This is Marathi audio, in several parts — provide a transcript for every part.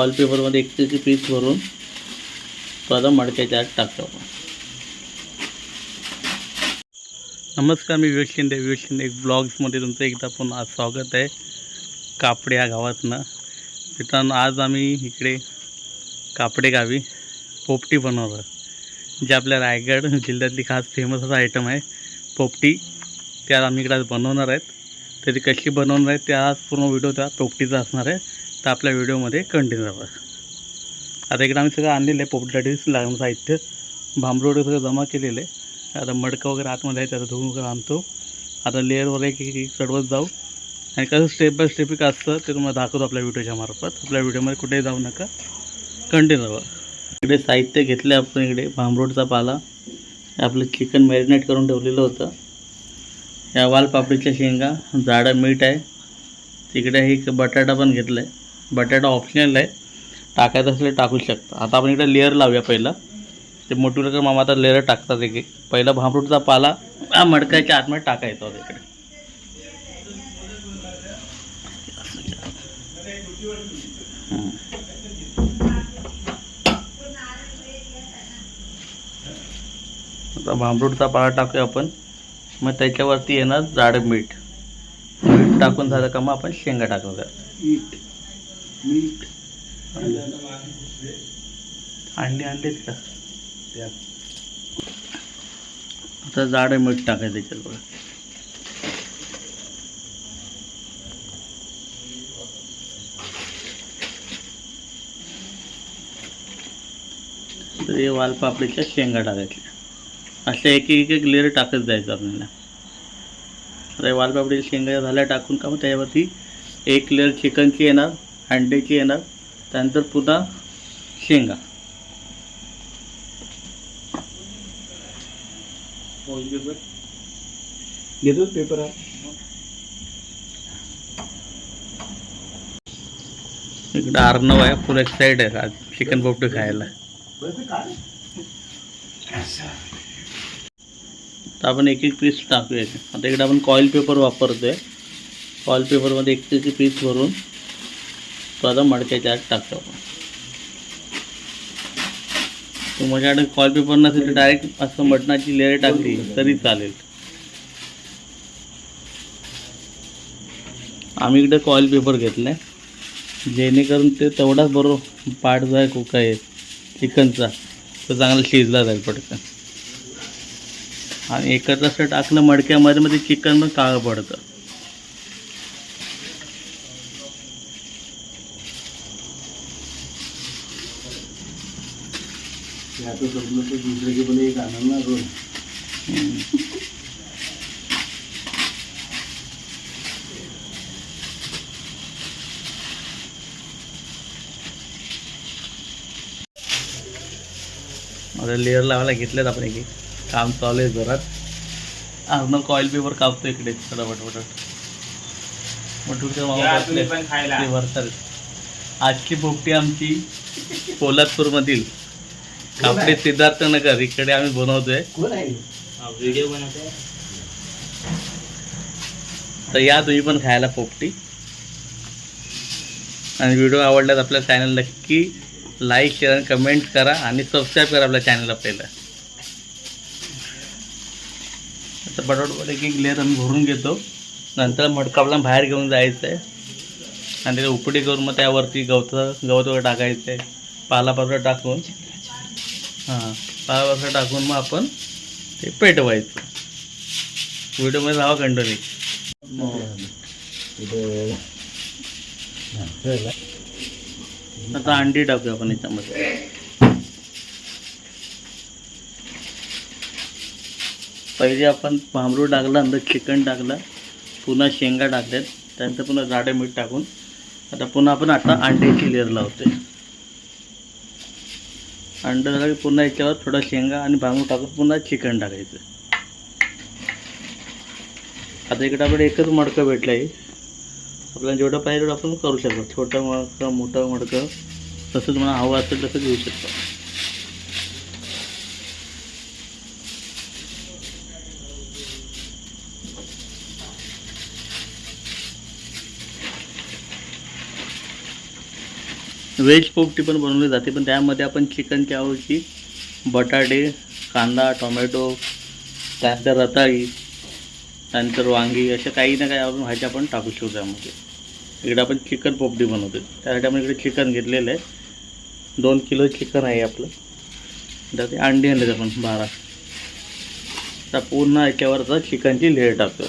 ऑइल पेपरमध्ये एक त्याची पीस भरून तो आता मडक्याच्या आत टाकतो आपण. नमस्कार मी विवेक शिंदे. विवेक शिंदे एक ब्लॉग्समध्ये तुमचं एकदा पुन्हा स्वागत आहे. कापडे या गावातनं. मित्रांनो आज आम्ही इकडे कापडे गावी पोपटी बनवलं जे आपल्या रायगड जिल्ह्यातली खास फेमस असा आयटम आहे पोपटी. त्या आम्ही इकडे आज बनवणार आहेत. तर ती कशी बनवणार आहेत त्या आज पूर्ण व्हिडिओ त्या पोपटीचा असणार आहे. तर आपल्या व्हिडिओमध्ये कंटिन्यू राहतात आता इकडे आम्ही सगळं आणलेलं आहे पोपटीसाठी लागणं साहित्य. भांबरोड सगळं जमा केलेलं आहे. आता मडकं वगैरे आतमध्ये आहे त्याचा धुवून वगैरे आणतो. आता लेअरवर एक एक एक चढवत जाऊ. आणि कसं स्टेप बाय स्टेप एक असतं ते तुम्हाला दाखवतो आपल्या व्हिडिओच्या मार्फत. आपल्या व्हिडिओमध्ये कुठेही जाऊ नका. कंटिन्यू राहा. इकडे साहित्य घेतलं आपण इकडे भांबरोडचा पाला. आपलं चिकन मॅरिनेट करून ठेवलेलं होतं. या वालपापडीच्या शेंगा जाडं मीठ आहे. तिकडे एक बटाटा पण घेतला आहे बटाटा ऑप्शनल आहे टाकायचं असलं टाकू शकता. आता आपण इकडे लेअर लावूया पहिला. ते मोठूरकर मामा आता लेअर टाकतात एक एक. पहिला भांबरूटचा पाला हा आतमध्ये टाकायचा होता इकडे. आता भांबरूटचा पाला टाकूया आपण. मग त्याच्यावरती येणार जाडं मीठ. मीठ टाकून झालं का मग आपण शेंगा टाकूया मीठ. मीठ अंडे आणलेत का? आता जाडं मीठ टाकायचं त्याच्यात बघा. तर हे वालपापडीच्या शेंगा टाकायच्या. अशा एक एक एक लेअर टाकत जायचं आपल्याला. आता हे वालपापडीच्या शेंगा झाल्या टाकून का मग त्याच्यावरती एक लेअर चिकनची येणार. अंड्याची येणार त्यानंतर पुन्हा शेंगा. पेपर हा? इकडं अर्णव आहे फुल एक्साइड आहे आज चिकन पोपटी खायला. तर आपण एक एक पीस टाकूया. आता इकडे आपण कॉईल पेपर वापरतोय. कॉईल पेपरमध्ये एक त्याची पीस भरून तो आता मडक्याच्या आत टाकतो आपण. तुमच्याकडे माझ्याकडे पेपर नसेल तर डायरेक्ट असं मटणाची लेअर टाकली तरी चालेल. आम्ही इकडे कॉईल पेपर घेतलाय. जेणेकरून ते तेवढाच बरोबर पार्ट जो आहे कुक आहे चिकनचा तो चांगला शिजला जाईल पटकन. आणि एकत्र असं टाकलं मडक्यामध्ये मध्ये चिकन पण काळं पडतं. दुसरे की पण एक आनंद ना रोज. लेअर लावायला घेतलेत आपण एक. काम चालू आहे जोरात. अर्नव कॉईल पेपर कापतो इकडे बसले. ते वरतात. आजची पोपटी आमची पोलादपूरमधील कापडे सिद्धार्थ नगर इकडे आम्ही बनवतोय. कोण आहे? व्हिडिओ बनवतोय. तर या तुम्ही पण खायला पोपटी. आणि व्हिडिओ आवडल्यास आपल्या चॅनल नक्की लाईक शेअर आणि कमेंट करा आणि सबस्क्राईब करा आपल्या चॅनलला पहिलं. आता बटाट एक एक लेअर आम्ही भरून घेतो. नंतर मडका आपल्याला बाहेर घेऊन जायचं आहे आणि त्याला उपडी करून मग त्यावरती गवत गवत वगैरे टाकायचं आहे पालापात्र टाकून. हां पालापात्र टाकून मग आपण ते पेटवायचं. व्हिडिओमध्ये राहा कंटिन्यू आता अंडी टाकूया आपण याच्यामध्ये. पहिले आपण भांबरू टाकला नंतर चिकन टाकलं पुन्हा शेंगा टाकल्यात त्यानंतर पुन्हा जाडे मीठ टाकून आता पुन्हा आपण आता अंड्याची लेअर लावतोय. अंडं झालं की पुन्हा याच्यावर थोडा शेंगा आणि भांबरू टाकून पुन्हा चिकन टाकायचं. आता इकडे आपण एकच मडकं भेटलं आहे आपल्याला जेवढं पाहिजे तेवढं आपण करू शकतो. छोटं मडकं मोठं मडकं तसं तुम्हाला हवं असेल तसं घेऊ शकतो. व्हेज पोपटी पण बनवली जाते पण त्यामध्ये आपण चिकनच्या ऐवजी बटाटे कांदा टोमॅटो त्यानंतर रताळी त्यानंतर वांगी अशा काही ना काही आपण भाज्या आपण टाकू शकतो त्यामध्ये. इकडे आपण चिकन पोपटी बनवतो त्यासाठी आपण इकडे चिकन घेतलेलं आहे. दोन किलो चिकन आहे आपलं. त्यात अंडी आणलेत आपण बारा. आता पूर्ण याच्यावरचा चिकनची लेअर टाकतो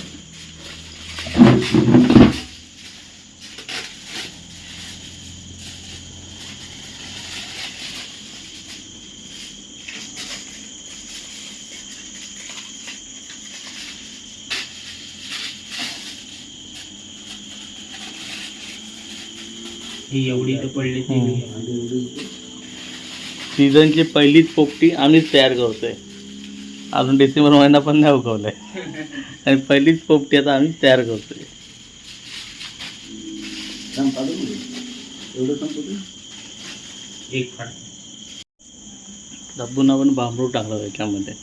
ही एवढी तर पडली ती हम्म. आणि एवढी सीझनची पहिलीच पोपटी आम्हीच तयार करतोय अजून डिसेंबर महिना पण नाही उगवलाय आणि पहिलीच पोपटी आता आम्हीच तयार करतोय काम काढून घे. एवढं संपू दे. एक फाट डब्बून आपण बांबरू टाकला त्याच्यामध्ये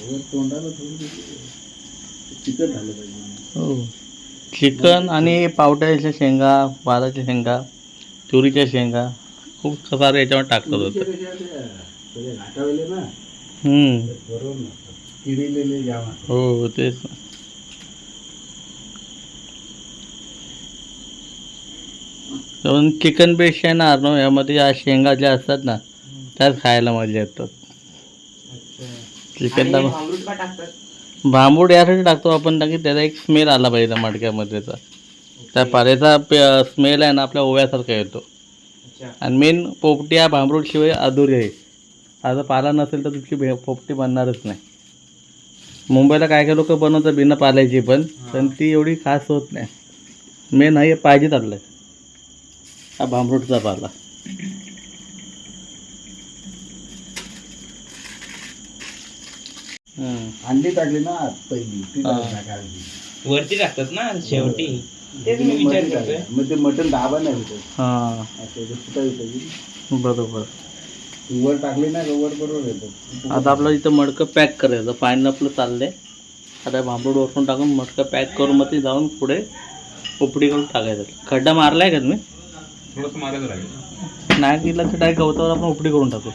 वर तोंडाला थोडं झालं पाहिजे हो. चिकन आणि पावट्याच्या शेंगा वालाच्या शेंगा तुरीच्या शेंगा खूप सारे याच्यावर टाकतात होतं घाटावले ना. बरोबर किडीलेले जाम. हो तेच. पण चिकनपेक्षा आहे ना अर्नो यामध्ये या शेंगा ज्या असतात ना त्याच खायला मजा येतात. चिकनला टाकतात? भांबूड यासाठी टाकतो आपण कारण की त्याचा एक स्मेल आला पाहिजे मडक्यामध्येचा त्या पाल्याचा स्मेल आहे ना आपल्या ओव्यासारखा येतो. आणि मेन पोपटी हा भांबरूड शिवाय अधुरी आहे. आता पाला नसेल तर तुमची भे- पोपटी बनणारच नाही. मुंबईला काय काय लोक बनवतात बिना पाल्याची पण पण ती एवढी खास होत नाही. मेन हा हे पाहिजेच आपलं हा भांबरूडचा पाला. अंडी टाकली ना आत पहिली ती हा. वरती टाकतात ना शेवटी. तेच मी विचार मटण करतोय. टाकायचं. मग ते मटण दाबा नाही होत. हां. असं ते सुटा येतं बरोबर. वर टाकली ना वर बरोबर येतं. आता आपलं इथं मडकं पॅक करायचं. फायनल आपलं चाललंय. आता भांबरूड वरतून टाकून मडकं पॅक करून मग ते जाऊन पुढे पोपडी करून टाकायचं. खड्डा मारलाय का तुम्ही? थोडंसं मारायचं लागेल नाही दिला तर डायरेक्ट गवतावर आपण उपडी करून टाकू.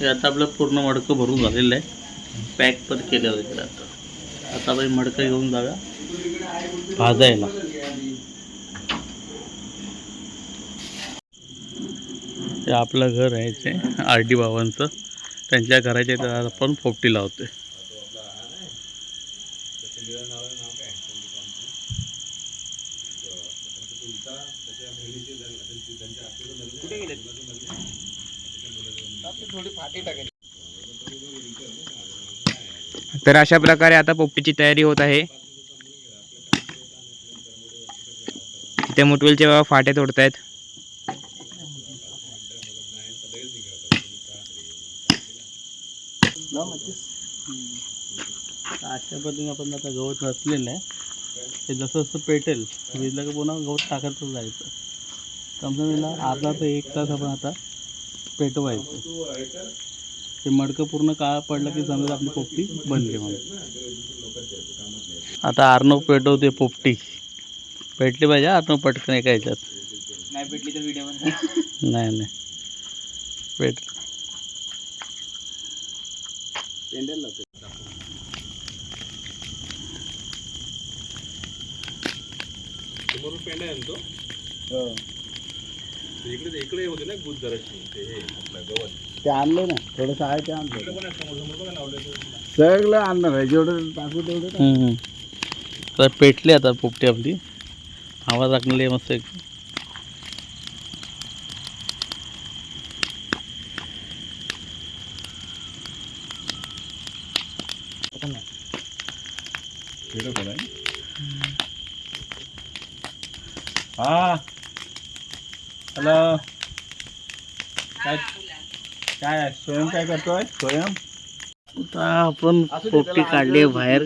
हे आता आपलं पूर्ण मडकं भरून झालेलं आहे. पॅक पण आहे इकडे आता. आता आपण मडकं घेऊन जाऊया. भाजायला. ते आपलं घर आहे ते आर डी बाबांचं. त्यांच्या घराच्या इथं आज आपण पोपटी लावतोय तर अशा प्रकारे आता पोपटीची तयारी होत आहे. इथे मुटवेलचे बाबा फाटे तोडतायत. अशा पद्धतीने आपण आता गवत रचलेलं आहे. ते जसं जसं पेटेल विजलं की पुन्हा गवत टाकतच जायचं समजा मला अर्धा ते एक तास आपण आता पेटवायचं. ते मडकं पूर्ण काळा पडलं की समजा आपली पोपटी बनली म्हणून आता अर्णव पेटवते पोपटी. पेटली पाहिजे अर्णव पटकन एका ह्याच्यात. नाही भेटली तर व्हिडिओ नाही नाही. पेट पेंडेल लावतो हो. ते आणलं ना थोडंसं आहे ते आणलं. सगळं आणणार आहे जेवढं टाकू तेवढं टाक. हम्म, हम्म. तर पेटली आता पोपटी आपली. आवाज टाकलेली आहे मस्त एक. हा. हॅलो काय काय स्वयं काय करतोय? स्वयं? आता आपण पोपटी काढली बाहेर.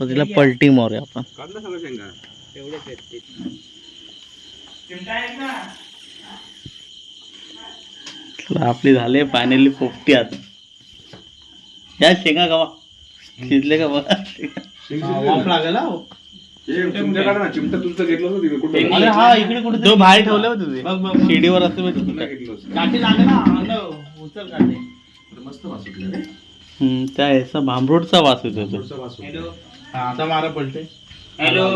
तिला पलटी मारूया आपण. आपली झाले फायनली पोपटी आता या शेंगा गावा. शिजले का बघा लागेल हा. चिमटा काढ ना चिमटा तुझं घेतलं होतं तिकडे कुठं? अरे हा इकडे कुठे तो बाहेर ठेवले होते ते. शिडीवर असते माहिती पुन्हा का? घेतलं होतं. काठी लागेल ना अन्न उचल काठी. मस्त वास सुटला रे. हम्म, त्या याचा भांबरूडचा वास येतो तो. थोडंसं वास सुटला. हा, आता मारा पलटे. हॅलो.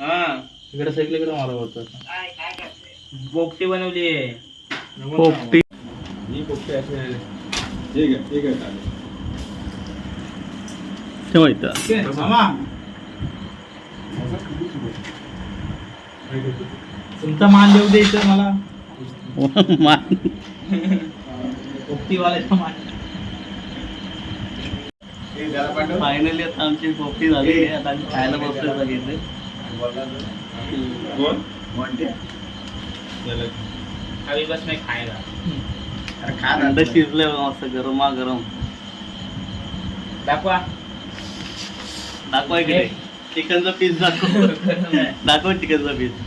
हा. इकडे सगळीकडे मारा होतं पोपटी बनवली आहे. पोपटी. ही पोपटी असे हे घ्या हे घ्या चालेल. तुमचा मान देऊ दे इथं मला. मान. पोपटीवाल्याचा मान. फायनली आता आमची पोपटी झाली. आहे. आता आम्ही खायला बसलो घेतले कोण? अभी बस मैं खाएगा अरे खा ना. अंड शिजले मस्त गरमा गरम दाखवा. दाखवा इकडे. चिकनचा पीस दाखव. दाखव चिकनचा पीस चिकनचा पीस आपण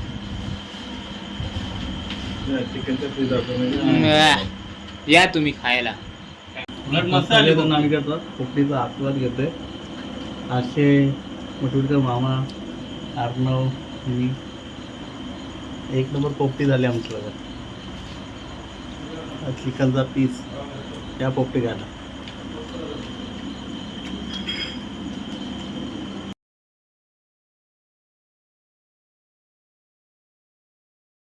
या तुम्ही खायला. उलट मस्त आले पण आम्ही करतो आस्वाद घेतोय. असे मटुडकर मामा अर्णव मी. एक नंबर पोपटी झाली आमच्या चिकनचा पीस त्या पोपटी घाला